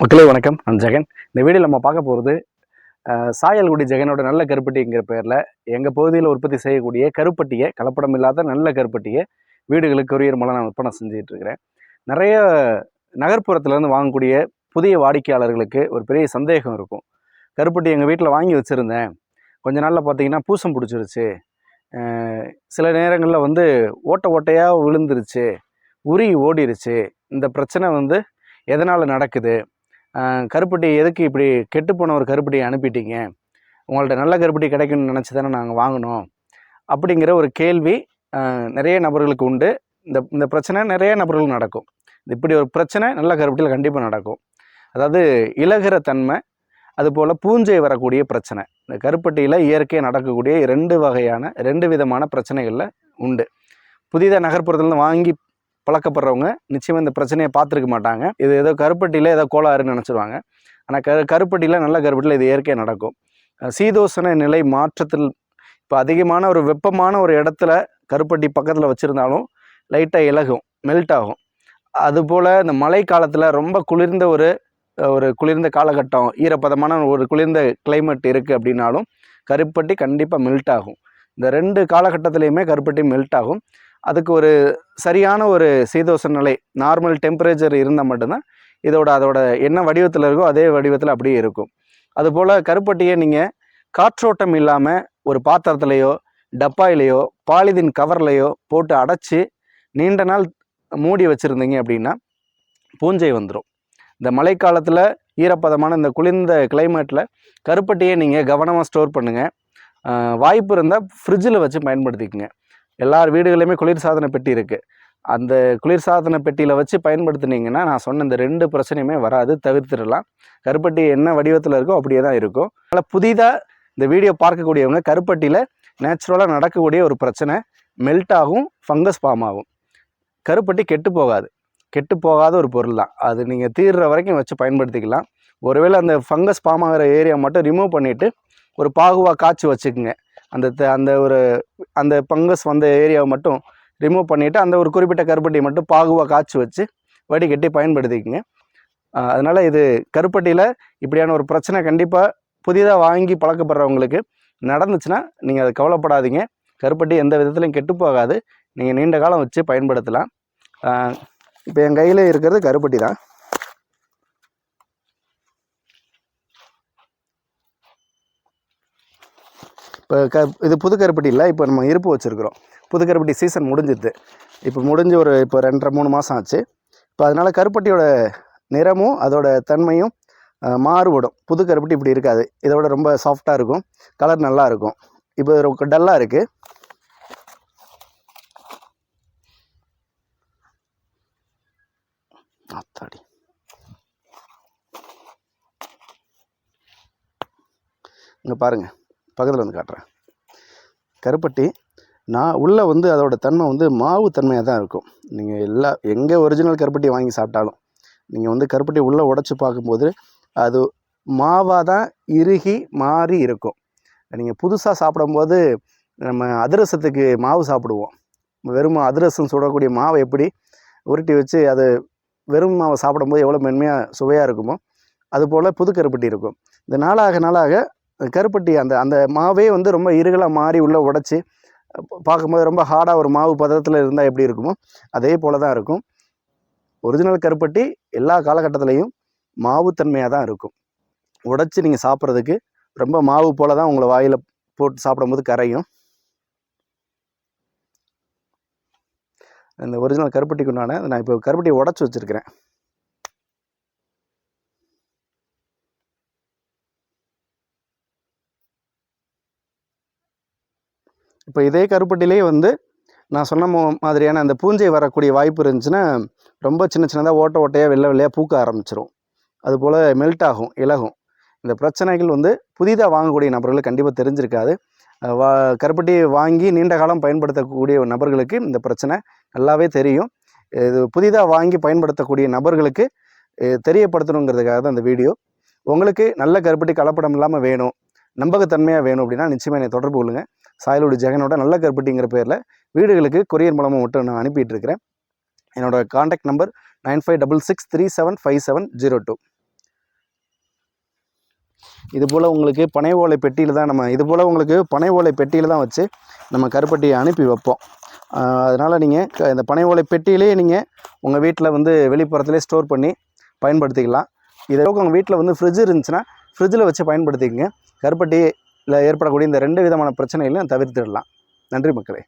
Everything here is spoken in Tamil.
மக்களே வணக்கம். நான் ஜெகன். இந்த வீடியோ நம்ம பார்க்க போகிறது சாயல்குடி ஜெகனோட நல்ல கருப்பட்டிங்கிற பேரில் எங்கள் பகுதியில் உற்பத்தி செய்யக்கூடிய கருப்பட்டியை கலப்படம் இல்லாத நல்ல கருப்பட்டியை வீடுகளுக்கு கொரியர் மூலம் நான் விற்பனை செஞ்சுட்டு இருக்கிறேன் நிறைய நகர்ப்புறத்துலேருந்து வாங்கக்கூடிய புதிய வாடிக்கையாளர்களுக்கு ஒரு பெரிய சந்தேகம் இருக்கும். கருப்பட்டி எங்கள் வீட்டில் வாங்கி வச்சுருந்தேன். கொஞ்ச நாளில் பார்த்தீங்கன்னா பூசம் பிடிச்சிருச்சு. சில நேரங்களில் வந்து ஓட்டை ஓட்டையாக விழுந்துருச்சு. உருகி ஓடிருச்சு. இந்த பிரச்சனை வந்து எதனால் நடக்குது? கருப்பட்டி எதுக்கு இப்படி கெட்டுப்போன ஒரு கருப்பட்டியை அனுப்பிட்டீங்க? உங்கள்ட்ட நல்ல கருப்பட்டி கிடைக்கும்னு நினச்சி தானே நாங்கள் வாங்கினோம். அப்படிங்கிற ஒரு கேள்வி நிறைய நபர்களுக்கு உண்டு. இந்த இந்த பிரச்சனை நிறைய நபர்களுக்கு நடக்கும். இப்படி ஒரு பிரச்சனை நல்ல கருப்பட்டியில் கண்டிப்பாக நடக்கும். அதாவது இலகிற தன்மை அதுபோல் பூஞ்சை வரக்கூடிய பிரச்சனை. இந்த கருப்பட்டியில் இயற்கையாக நடக்கக்கூடிய ரெண்டு வகையான ரெண்டு விதமான பிரச்சனைகளில் உண்டு. புதிதாக நகர்ப்புறத்துலேருந்து வாங்கி பழக்கப்படுறவங்க நிச்சயமாக இந்த பிரச்சனையை பார்த்துருக்க மாட்டாங்க. இது ஏதோ கருப்பட்டியில் ஏதோ கோளாறுன்னு நினச்சிருவாங்க. ஆனால் கரு கருப்பட்டியில் நல்ல கருப்பட்டியில் இது இயற்கையாக நடக்கும். சீதோசன நிலை மாற்றத்தில் இப்போ அதிகமான ஒரு வெப்பமான ஒரு இடத்துல கருப்பட்டி பக்கத்தில் வச்சுருந்தாலும் லைட்டாக இலகும் மெல்ட் ஆகும். அதுபோல் இந்த மழை காலத்தில் ரொம்ப குளிர்ந்த ஒரு ஒரு குளிர்ந்த காலகட்டம் ஈரப்பதமான ஒரு குளிர்ந்த கிளைமேட் இருக்குது அப்படின்னாலும் கருப்பட்டி கண்டிப்பாக மெல்ட் ஆகும். இந்த ரெண்டு காலகட்டத்திலையுமே கருப்பட்டி மெல்ட் ஆகும். அதுக்கு ஒரு சரியான ஒரு சீதோஷ நிலை நார்மல் டெம்பரேச்சர் இருந்தால் மட்டும்தான் இதோட அதோட என்ன வடிவத்தில் இருக்கோ அதே வடிவத்தில் அப்படியே இருக்கும். அதுபோல் கருப்பட்டியை நீங்கள் காற்றோட்டம் இல்லாமல் ஒரு பாத்திரத்துலையோ டப்பாயிலையோ பாலிதீன் கவர்லையோ போட்டு அடைச்சி நீண்ட நாள் மூடி வச்சுருந்தீங்க அப்படின்னா பூஞ்சை வந்துடும் இந்த மழைக்காலத்தில் ஈரப்பதமான இந்த குளிர்ந்த கிளைமேட்டில் கருப்பட்டியை நீங்கள் கவனமாக ஸ்டோர் பண்ணுங்கள் வாய்ப்பு இருந்தால் ஃப்ரிட்ஜில் வச்சு பயன்படுத்திக்கங்க. எல்லார் வீடுகளையுமே குளிர்சாதன பெட்டி இருக்குது அந்த குளிர்சாதன பெட்டியில் வச்சு பயன்படுத்துனீங்கன்னா நான் சொன்ன இந்த ரெண்டு பிரச்சனையுமே வராது தவிர்த்துடலாம். கருப்பட்டி என்ன வடிவத்தில் இருக்கோ அப்படியே தான் இருக்கும். அதனால் புதிதாக இந்த வீடியோ பார்க்கக்கூடியவங்க கருப்பட்டியில் நேச்சுரலாக நடக்கக்கூடிய ஒரு பிரச்சனை மெல்ட் ஆகும் ஃபங்கஸ் ஃபார்ம் ஆகும். கருப்பட்டி கெட்டு போகாது. கெட்டு போகாத ஒரு பொருள் தான். அது நீங்கள் தீர்ற வரைக்கும் வச்சு பயன்படுத்திக்கலாம். ஒருவேளை அந்த ஃபங்கஸ் ஃபார்ம் ஆகிற ஏரியா மட்டும் ரிமூவ் பண்ணிவிட்டு ஒரு பாகுவாக காய்ச்சி வச்சுக்கோங்க. அந்த த- அந்த ஒரு அந்த பங்கஸ் வந்த ஏரியாவை மட்டும் ரிமூவ் பண்ணிவிட்டு அந்த ஒரு குறிப்பிட்ட கருப்பட்டியை மட்டும் பாகுவாக காய்ச்சி வச்சு வடிகட்டி பயன்படுத்திக்கங்க. அதனால் இது கருப்பட்டியில் இப்படியான ஒரு பிரச்சனை கண்டிப்பாக புதிதாக வாங்கி பழக்கப்படுறவங்களுக்கு நடந்துச்சுன்னா நீங்கள் அதை கவலைப்படாதீங்க. கருப்பட்டி எந்த விதத்துலையும் கெட்டு போகாது. நீங்கள் நீண்ட காலம் வச்சு பயன்படுத்தலாம். இப்போ என் கையில் இருக்கிறது கருப்பட்டி தான். இப்போ க இது புது கருப்பட்டி இல்லை இப்போ நம்ம இருப்பு வச்சுருக்குறோம். புது கருப்பட்டி சீசன் முடிஞ்சிது. இப்போ முடிஞ்சு ஒரு இப்போ ரெண்டரை மூணு மாதம் ஆச்சு. இப்போ அதனால் கருப்பட்டியோட நிறமும் அதோட தன்மையும் மாறுபடும். புது கருப்பட்டி இப்படி இருக்காது. இதோட ரொம்ப சாஃப்டாக இருக்கும். கலர் நல்லா இருக்கும். இப்போ ரொம்ப டல்லாக இருக்குது அத்தாடி. இங்கே பாருங்கள் பக்கத்தில் வந்து காட்டுறேன். கருப்பட்டி நான் உள்ளே வந்து அதோட தன்மை வந்து மாவு தன்மையாக தான் இருக்கும். நீங்கள் எல்லா எங்கே ஒரிஜினல் கருப்பட்டி வாங்கி சாப்பிட்டாலும் நீங்கள் வந்து கருப்பட்டி உள்ளே உடச்சி பார்க்கும்போது அது மாவாக தான் இறுகி மாறி இருக்கும். நீங்கள் புதுசாக சாப்பிடும்போது நம்ம அதிரசத்துக்கு மாவு சாப்பிடுவோம். வெறும் அதிரசம் சுடக்கூடிய மாவை எப்படி உருட்டி வச்சு அது வெறும் மாவை சாப்பிடும்போது எவ்வளோ மென்மையாக சுவையாக இருக்குமோ அதுபோல் புது கருப்பட்டி இருக்கும். இந்த நாளாக நாளாக கருப்பட்டி அந்த அந்த மாவே வந்து ரொம்ப இருகலாக மாறி உள்ளே உடச்சி பார்க்கும்போது ரொம்ப ஹார்டாக ஒரு மாவு பதத்தில் இருந்தால் எப்படி இருக்குமோ அதே போல் தான் இருக்கும். ஒரிஜினல் கருப்பட்டி எல்லா காலகட்டத்திலையும் மாவுத்தன்மையாக தான் இருக்கும். உடச்சி நீங்கள் சாப்பிட்றதுக்கு ரொம்ப மாவு போல தான் உங்களை வாயில் போட்டு சாப்பிடும்போது கரையும். இந்த ஒரிஜினல் கருப்பட்டிக்கு உண்டான நான் இப்போ கருப்பட்டியை உடச்சி வச்சுருக்கிறேன். இப்போ இதே கருப்பட்டிலே வந்து நான் சொன்ன மாதிரியான அந்த பூஞ்சை வரக்கூடிய வாய்ப்பு இருந்துச்சுன்னா ரொம்ப சின்ன சின்னதாக ஓட்ட ஓட்டையாக வெள்ளை வெள்ளையாக பூக்க ஆரம்பிச்சிரும். அதுபோல் மெல்ட் ஆகும் இலகும். இந்த பிரச்சனைகள் வந்து புதிதாக வாங்கக்கூடிய நபர்களுக்கு கண்டிப்பாக தெரிஞ்சிருக்காது. வா கருப்பட்டி வாங்கி நீண்ட காலம் பயன்படுத்தக்கூடிய நபர்களுக்கு இந்த பிரச்சனை நல்லாவே தெரியும். இது புதிதாக வாங்கி பயன்படுத்தக்கூடிய நபர்களுக்கு தெரியப்படுத்தணுங்கிறதுக்காக தான் இந்த வீடியோ. உங்களுக்கு நல்ல கருப்பட்டி கலப்படம் இல்லாமல் வேணும் நம்பகத்தன்மையாக வேணும் அப்படின்னா நிச்சயமாக என்னை தொடர்பு கொள்ளுங்கள் சாயலோடு ஜெகனோட நல்ல கருப்பட்டிங்கிற பேரில் வீடுகளுக்கு கொரியர் மூலமாக மட்டும் நான் அனுப்பிட்டு இருக்கிறேன் என்னோட contact number nine five double six three seven five seven zero two. இது போல் உங்களுக்கு பனை ஓலை பெட்டியில் தான் நம்ம இது போல் உங்களுக்கு பனை ஓலை பெட்டியில் தான் வச்சு நம்ம கருப்பட்டியை அனுப்பி வைப்போம். அதனால் நீங்கள் இந்த பனை ஓலை பெட்டியிலே நீங்கள் உங்கள் வீட்டில் வந்து வெளிப்புறத்திலே ஸ்டோர் பண்ணி பயன்படுத்திக்கலாம். இதை உங்கள் வீட்டில் வந்து ஃப்ரிட்ஜ் இருந்துச்சுன்னா ஃப்ரிட்ஜில் வச்சு பயன்படுத்திக்கங்க. கருப்பட்டி ஏற்படக்கூடிய இந்த ரெண்டு விதமான பிரச்சனைகளையும் தவிர்த்திடலாம். நன்றி மக்களே.